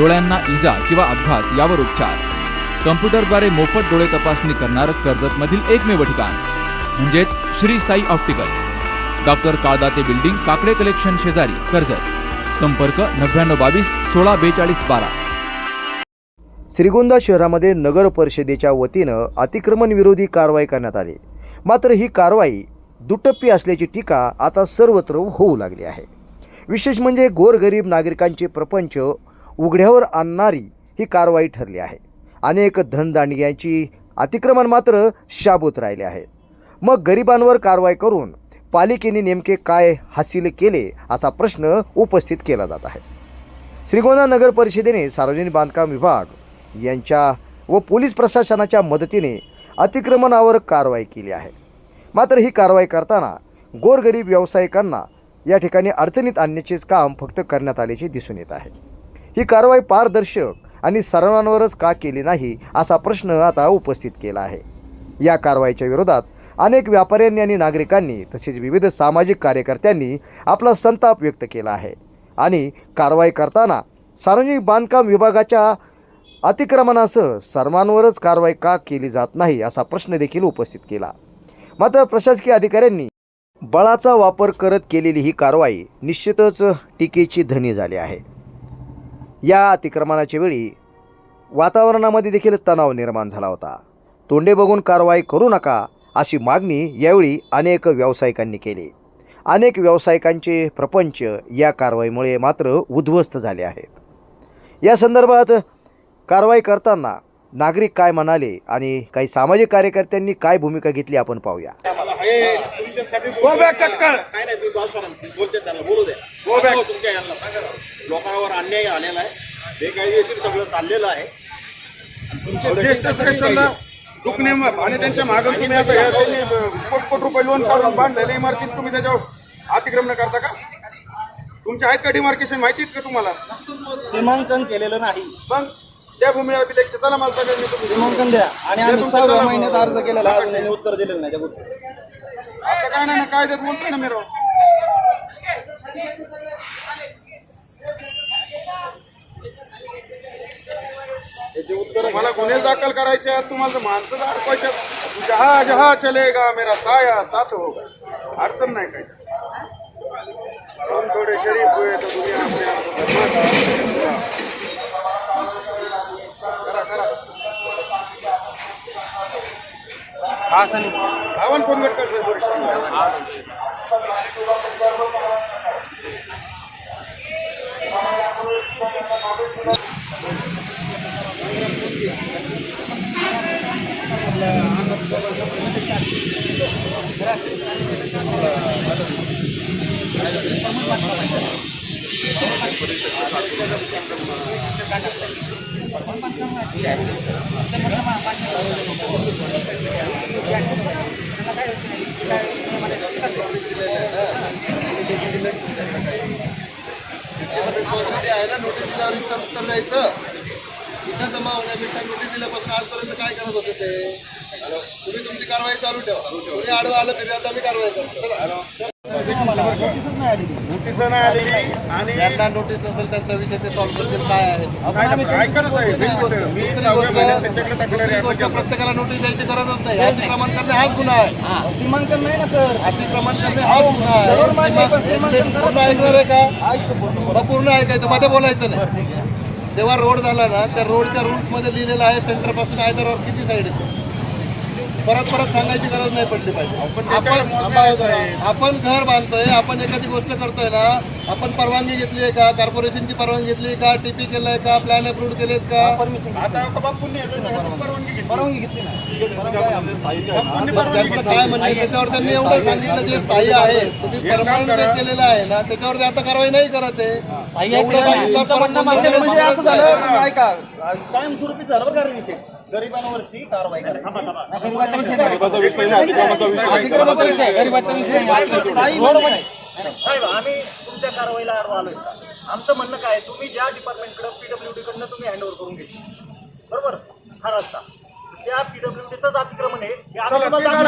डोळ्यांना इजा किंवा अपघात यावर उपचार. कम्प्युटरद्वारे मोफत डोळे तपासणी करणारं कर्जतमधील एकमेव ठिकाण म्हणजेच Shri Sai opticals. Doctor Kaldate building Kakade collection शेजारी कर्जत. संपर्क नव्याण्णव बावीस सोळा बेचाळीस बारा. श्रीगोंदा शहरामध्ये नगर परिषदेच्या वतीनं अतिक्रमण विरोधी कारवाई करण्यात आली. मात्र ही कारवाई दुटप्पी असल्याची टीका आता सर्वत्र होऊ लागली आहे. विशेष म्हणजे गोरगरीब नागरिकांचे प्रपंच उघड्यावर आणणारी ही कारवाई ठरली आहे. अनेक धनदांडग्यांची अतिक्रमण मात्र शाबूत राहिले आहेत मग गरिबांवर कारवाई करून पालिकेने नेमके काय हासिल केले असा प्रश्न उपस्थित केला जात आहे. श्रीगोंदा नगर परिषदेने सार्वजनिक बांधकाम विभाग यांच्या व पोलीस प्रशासनाच्या मदतीने अतिक्रमणावर कारवाई केली आहे. मात्र ही कारवाई करताना गोरगरीब व्यावसायिकांना या ठिकाणी अडचणीत आणण्याचेच काम फक्त करण्यात आल्याचे दिसून येत आहे. ही कारवाई पारदर्शक आणि सर्वांवरच का केली नाही असा प्रश्न आता उपस्थित केला आहे. या कारवाईच्या विरोधात अनेक व्यापाऱ्यांनी आणि नागरिकांनी तसेच विविध सामाजिक कार्यकर्त्यांनी आपला संताप व्यक्त केला आहे आणि कारवाई करताना सार्वजनिक बांधकाम विभागाच्या अतिक्रमणासह सर्वांवरच कारवाई का केली जात नाही असा प्रश्न देखील उपस्थित केला. मात्र प्रशासकीय अधिकाऱ्यांनी बळाचा वापर करत केलेली ही कारवाई निश्चितच टीकेची धनी झाली आहे. या अतिक्रमणाच्या वेळी वातावरणामध्ये देखील तणाव निर्माण झाला होता. तोंडे बघून कारवाई करू नका अशी मागणी यावेळी अनेक व्यावसायिकांनी केली. अनेक व्यावसायिकांचे प्रपंच या कारवाईमुळे मात्र उद्ध्वस्त झाले आहेत. या संदर्भात कारवाई करताना नागरिक काय म्हणाले आणि काही सामाजिक कार्यकर्त्यांनी काय भूमिका घेतली आपण पाहूया. गो बॅक कटकळ काय नाही तुम्ही बस बोलते त्यांना बोलू द्या. सांगा तुमच्या यांना ना. लोकांवर अन्याय आलेला आहे. बेकायदेशीर सगळं चाललेलं आहे. तुमचे ज्येष्ठ श्रेष्ठांना दुखणे आणि त्यांच्या मागं तुम्ही आता हे त्यांनी कोट कोट रुपये लोन काढून बांधलेले इमारतीत तुम्ही त्याच्यावर अतिक्रमण करता का? तुमचे आहेत का डिमार्केशन माहिती आहेत का तुम्हाला? सीमांकन केलेलं नाही. मग त्या भूमी अभिलेखचे चला मला सगळ्यांनी तुम्ही सीमांकन द्या. आणि आम्ही सहाव्या महिन्यात अर्ज केलेला आहे, अजून त्यांनी उत्तर दिलेलं नाही त्या गोष्टी. असं काय नाही ना काय देत बोलतोय ना मी राव. उत्तर मला गुन्हे दाखल करायचे आहेत? तुम्हाला तर माणसं अडकवायचे आहेत. जहा जहा चलेगा मेरा साया साथ होगा. अडचण नाही काही. हम थोडे शरीफ हुए तो दुनिया अपने आप को बदमाश करा भावन कोणगटकर साहेब वरिष्ठ आहे ना नोटीस दिल्यावर इथं उत्तर द्यायचं. इथं जमा होण्यापेक्षा नोटीस दिल्यापासून आजपर्यंत काय करत होते ते? तुम्ही तुमची कारवाई चालू ठेवा. तुम्ही आडवं आलं तरी आता मी कारवाई करतो. नोटीस नाही आलेली. आणि ज्यांना नोटीस नसेल त्यांचा विषय ते सॉल्व्ह करतील. काय आहे? ऐका ना साहेब, मी प्रत्येकाला नोटीस द्यायची गरजच नाही. अतिक्रमण करणे हाच गुन्हा आहे. सीमांकन नाही ना सर? अतिक्रमण करणे हाच गुन्हा आहे. आहे, पण श्रीमंत पूर्ण ऐकणार आहे का? मला पूर्ण ऐकायचं. मध्ये बोलायचं नाही. जेव्हा रोड झाला ना त्या रोडच्या रुल्समध्ये लिहिलेलं आहे सेंटरपासून आयदर किती साईड येते? परत परत सांगायची गरज नाही पडली पाहिजे. आपण घर बांधतोय आपण एखादी गोष्ट करतोय ना आपण परवानगी घेतली आहे का? कॉर्पोरेशनची परवानगी घेतली का? टीपी केलंय का? प्लॅन अप्रूव्ह केलेत का? आता बापूंनी परवानगी घेतली. काय म्हणणं त्याच्यावर त्यांनी एवढं सांगितलं जे स्थायी आहे तुम्ही परमानंट केलेलं आहे ना त्याच्यावर ते आता कारवाई नाही करत आहे. एवढं सांगितलं कायमस्वरूपी झालं बरं का रे विषय? गरिबांवरती कारवाई करा थांबा थांबा. साहेब आम्ही तुमच्या कारवाईला आलोय आमचं म्हणणं काय आहे, तुम्ही ज्या डिपार्टमेंटकडे पीडब्ल्यूडी कडनं तुम्ही हँडओव्हर करून घेतली. बरोबर? हा रस्ता. त्या पीडब्ल्यूडीचंच अतिक्रमण आहे. हे आम्ही तुम्हाला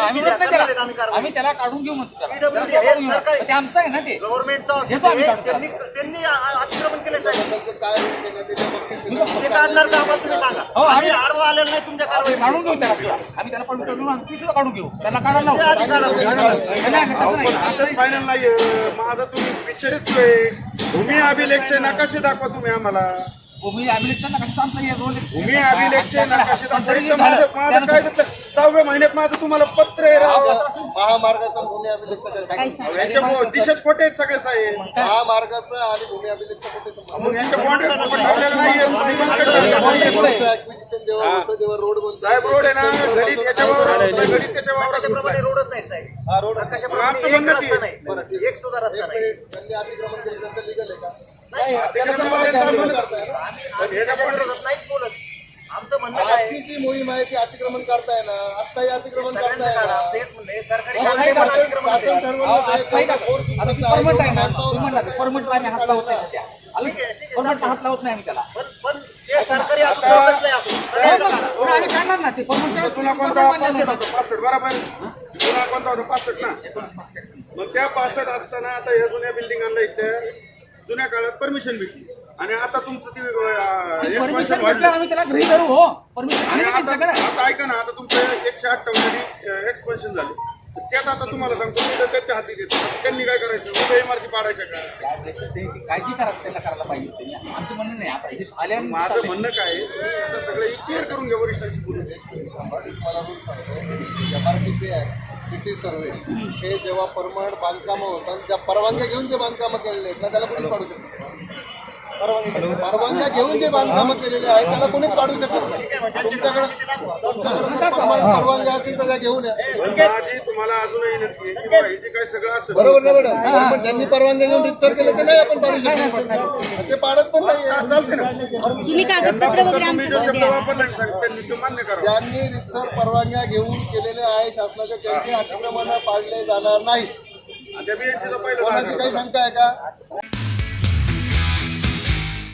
आम्ही त्याला आम्ही कारवाई. आम्ही त्याला काढून घेऊ म्हणतो त्याला. PWD हे सरकारी ते आमचं आहे ना ते. गव्हर्नमेंटचं ऑफिस हेच आम्ही आहे. काढतो. त्यांनी त्यांनी अतिक्रमण केले साहेब. ते काढणार का आम्हाला तुम्ही सांगा. हो, आम्ही आम्ही- आडवा आलेलं नाही तुमच्या कारवाई काढून घेऊ त्याला. आम्ही त्याला पण काढून आम्ही सुद्धा काढून घेऊ. त्याला काढायला. लावू. नाही, नाही, तसं नाही. आताच फायनल नाहीये. माझं तुम्ही विषयच आहे भूमी अभिलेखचे नकाशे दाखवा तुम्ही आम्हाला. भूमी आमचा हे रोल आहे. भूमी अभिलेखचे झालं. माझं माझं काय त्यानंतर- सहाव्या महिन्यात माझं तुम्हाला पत्र आहे राव. महामार्गाचा भूमी अभिलेखचा काय अहो, याच्यामुळं दिशेच खोटे आहेत सगळे साहेब. महामार्गाचा आणि भूमी अभिलेखचा कुठे संबंध? मग यांच्या बॉन्ड्री ठरलेलं नाहीये. Acquisition जेव्हा होतं रोड बनतो साहेब रोड आहे ना. वावरात घडीत त्याच्या वावरात घुसला. आकाशाप्रमाणे रोडच नाही साहेब. हा रोड आकाशाप्रमाणे आमचं एक म्हणणं रस्ता ते- नाही. एक सुद्धा रस्ता नाही. त्यांनी अतिक्रमण केलं तर लिगल आहे का? त्याच्यामुळे काय म्हणत करताय ना? आम्ही त्याच्या विरोधात नाहीच बोलत. आमचं म्हणणं काय? जी मोहीम आहे ती अतिक्रमण करताय ना अस्थायी अतिक्रमण सगळ्यांचं करताय काढा. ना. आमचं हेच म्हणणं आहे. सरकारी शासन कारवाई पण अतिक्रमण शासन आहे. ठरवलं अहो, नाही, आज काही तेवढा फोर्स आता ती तुमचा आहे, परमनंट आहे ना. माणसावर परमनंट आम्ही हात लावत नाही सध्या. ठीक आहे, ठीक आहे, परमनंट हात लावत नाही आम्ही त्याला. पण पण ते सरकारी असो किंवा कसलंही असो सगळ्यांचं काढा. पण आम्ही काढणार ना ते परमनंट जुना कोणता होता? पासष्ट होता? पासष्ट बरोबर. जुना कोणता होता? पासष्ट ना? मग त्या पासष्ट असताना आता या जुन्या बिल्डिंगांना इथे. जुन्या काळात परमिशन भेटली. आणि आता तुमचं ती परमिशन वाढलं. भेटल्यावर आम्ही त्याला घरी धरू हो. परमिशन आणि आहे आता त्यांच्याकडे. आता ऐका ना आता तुमचं एकशे अठ्ठावन्न एक्सपेन्शन झाले. तर त्यात आता तुम्हाला सांगतो मी तर त्यांच्या हाती देतो. त्यांनी काय करायचं? उभ्या इमारती पाडायच्या का? काय ते काळजी करा त्याला करायला पाहिजे त्यांनी. आमचं म्हणणं नाही आता हे माझं. म्हणणं काय आहे, तुम्ही आता सगळं क्लिअर करून घ्या वरिष्ठांशी बोलून. सांगतो एमआरटीपी ऍक्ट सिटी सर्वे हे जेव्हा परमनंट बांधकामं होतात त्या परवानग्या घेऊन जे बांधकामं केलेले आहेत ना त्याला कोणीच पाडू शकत. परवानग्या घेऊन जे बांधकामं केलेले आहेत त्याला कोणीच पाडू शकत नाही. तुमच्याकडे परवानग्या असतील तर त्या घेऊन या. तुम्हाला अजूनही विनंती आहे की बुवा हे जे काय सगळं बरोबर ना मॅडम? पण ज्यांनी परवानग्या घेऊन रितसर केलं ते नाही आपण पाडू शकत. ते पाडत पण नाही. चालते ना. तुम्ही कागदपत्र वगैरे तुम्ही जो आमच्याकडे शब्द द्या. वापरला ना साहेब, त्यांनी तो मान्य करा. ज्यांनी रितसर परवानग्या घेऊन केलेले आहे शासनाच्या त्यांचे अतिक्रमण पाडले जाणार नाही आणि त्या BHC चं पहिलं कोणाची झालं. काही शंका आहे का?